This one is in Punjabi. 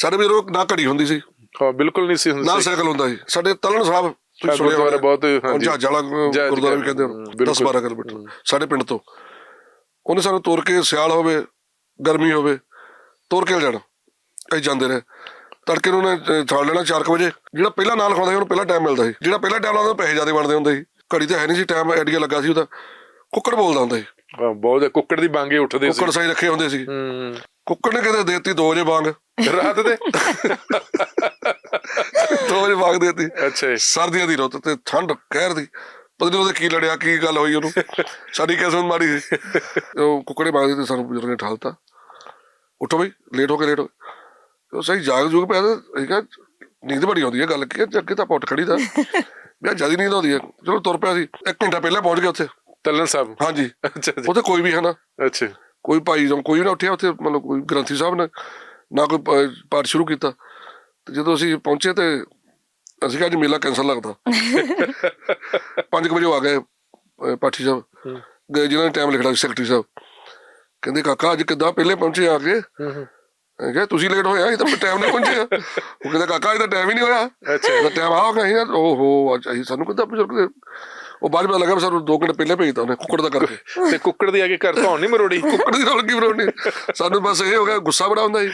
ਸਾਡੇ ਵੀ ਜਦੋਂ ਨਾ ਘੜੀ ਹੁੰਦੀ ਸੀ। ਹਾਂ ਬਿਲਕੁਲ ਨਹੀਂ ਸੀ ਨਾ ਹੁੰਦੀ ਸਾਈਕਲ ਹੁੰਦਾ ਸੀ। ਸਾਡੇ ਤਲਣ ਸਾਹਿਬ ਤੁਸੀਂ ਸੁਣਿਆ ਹੋਣਾ। ਬਹੁਤ, ਹਾਂਜੀ। ਜਹਾਜ਼ ਗੁਰਦੁਆਰਾ ਵੀ ਕਹਿੰਦੇ, ਹੋ ਬਿਲਕੁਲ। 10 12 ਕਿਲੋਮੀਟਰ ਸਾਡੇ ਪਿੰਡ ਤੋਂ। ਉਹਨੇ ਸਾਨੂੰ ਤੁਰ ਕੇ ਸਿਆਲ ਹੋਵੇ ਗਰਮੀ ਹੋਵੇ ਤੁਰ ਕੇ ਜਾਣਾ ਅਸੀਂ ਜਾਂਦੇ ਰਹੇ। ਤੜਕੇ ਨੂੰ ਉਹਨੇ ਛਾੜ ਲੈਣਾ 4 ਵਜੇ। ਜਿਹੜਾ ਪਹਿਲਾਂ ਨਾਲ ਖਾਂਦਾ ਸੀ ਉਹਨੂੰ ਪਹਿਲਾਂ ਟਾਈਮ ਮਿਲਦਾ ਸੀ। ਜਿਹੜਾ ਪਹਿਲਾਂ ਟਾਈਮ ਲਾਉਂਦਾ ਪੈਸੇ ਜ਼ਿਆਦਾ ਬਣਦੇ ਹੁੰਦੇ ਸੀ। ਘੜੀ ਤੇ ਹੈ ਨਹੀਂ ਸੀ ਟਾਈਮ ਐਡੀਆ ਲੱਗਾ ਸੀ ਉਹਦਾ। ਕੁੱਕੜ ਬੋਲਦਾ ਹੁੰਦਾ ਸੀ। ਬਹੁਤ ਕੁੱਕੜ ਦੀ ਬਾਂਗੇ ਉੱਠਦੇ ਸੀ। ਕੁੱਕੜ ਸਾਈ ਰੱਖੇ ਹੁੰਦੇ ਸੀ। ਹੂੰ। ਕੁੱਕੜ ਨੇ ਕਿਤੇ ਦੇਤੀ 2 ਵਜੇ ਵਾਂਗ। ਰਾਤ ਦੇ। 2 ਵਜੇ ਵਾਂਗ ਦੇਤੀ। ਅੱਛਾ। ਸਰਦੀਆਂ ਦੀ ਰੁੱਤ ਤੇ ਠੰਡ ਕਹਿਰ ਦੀ। ਪਤਾ ਨਹੀਂ ਉਹਦੇ ਕੀ ਲੜਿਆ ਕੀ ਗੱਲ ਹੋਈ ਉਹਨੂੰ। ਸਾਡੀ ਕਿਸਮਤ ਮਾੜੀ ਸੀ। ਉਹ ਕੁੱਕੜੇ ਮਾਰਦੇ ਤੇ ਸਾਨੂੰ ਬਜ਼ੁਰਗ ਨੇ ਠਾਲਤਾ। ਉੱਠੋ ਬਈ ਲੇਟ ਹੋ ਕੇ ਲੇਟ ਹੋ ਉਹ ਸਹੀ ਜਾਗ ਜੂਗ ਪਿਆ ਤੇ ਕਿਹਾ ਨੀਂਦ ਬੜੀ ਆਉਂਦੀ ਹੈ ਗੱਲ ਕੀ ਹੈ? ਅੱਗੇ ਤਾਂ ਪੁੱਟ ਖੜੀ ਦਾ ਮੈਂ ਜ਼ਿਆਦਾ ਨੀਂਦ ਆਉਂਦੀ ਹੈ। ਚਲੋ ਤੁਰ ਪਿਆ ਸੀ। ਇੱਕ ਘੰਟਾ ਪਹਿਲਾਂ ਪਹੁੰਚ ਗਏ ਉੱਥੇ। ਤਲਨ ਸਾਹਿਬ। ਹਾਂਜੀ। ਅੱਛਾ ਜੀ। ਉੱਥੇ ਕੋਈ ਵੀ ਹੈ ਨਾ। ਅੱਛਾ ਕੋਈ ਭਾਈ ਜਾਂ ਕੋਈ ਨਾ ਉੱਠਿਆ ਉੱਥੇ ਮਤਲਬ ਕੋਈ ਗ੍ਰੰਥੀ ਸਾਹਿਬ ਨੇ ਨਾ ਕੋਈ ਪਾਠ ਸ਼ੁਰੂ ਕੀਤਾ। ਤੇ ਜਦੋਂ ਅਸੀਂ ਪਹੁੰਚੇ ਤੇ ਅਸੀਂ ਕਿਹਾ ਮੇਲਾ ਕੈਂਸਲ ਲੱਗਦਾ। 5 ਵਜੇ ਆ ਗਏ ਪਾਠੀ ਸਾਹਿਬ। ਗਏ ਜਿਨ੍ਹਾਂ ਨੇ ਟਾਈਮ ਲਿਖਣਾ ਸੀ ਸੈਕਟਰੀ ਸਾਹਿਬ। ਕਹਿੰਦੇ ਕਾਕਾ ਅੱਜ ਕਿੱਦਾਂ ਪਹਿਲੇ ਪਹੁੰਚੇ ਆ ਕੇ? ਮੈਂ ਕਿਹਾ ਤੁਸੀਂ ਲੇਟ ਹੋਇਆ ਇਹ ਤਾਂ ਟਾਈਮ ਨਾਲ ਪਹੁੰਚੇ ਆ। ਉਹ ਕਹਿੰਦਾ ਕਾਕਾ ਇਹ ਤਾਂ ਟਾਈਮ ਹੀ ਨਹੀਂ ਹੋਇਆ। ਅੱਛਾ। ਤਾਂ ਟਾਈਮ ਆ ਗਿਆ ਸੀ ਨਾ। ਓਹੋ ਅੱਜ ਸਾਨੂੰ ਕਹਿੰਦਾ ਬਜ਼ੁਰਗ ਦੇ ਉਹ ਬਾਅਦ ਵਿੱਚ ਲੱਗਾ ਵੀ ਸਾਨੂੰ 2 ਘੰਟੇ ਪਹਿਲੇ ਭੇਜਤਾ ਉਹਨੇ ਕੁੱਕੜ ਦਾ ਕਰਕੇ। ਤੇ ਕੁੱਕੜ ਦੀ ਆ ਕੇ ਘਰ ਧੌਣ ਨਹੀਂ ਮਰੋੜੀ? ਕੁੱਕੜ ਦੀ ਰੌਲ ਕੀ ਬਣਾਉਣੀ ਸਾਨੂੰ ਬਸ ਇਹ ਹੋ ਗਿਆ ਗੁੱਸਾ ਬੜਾ ਹੁੰਦਾ ਸੀ।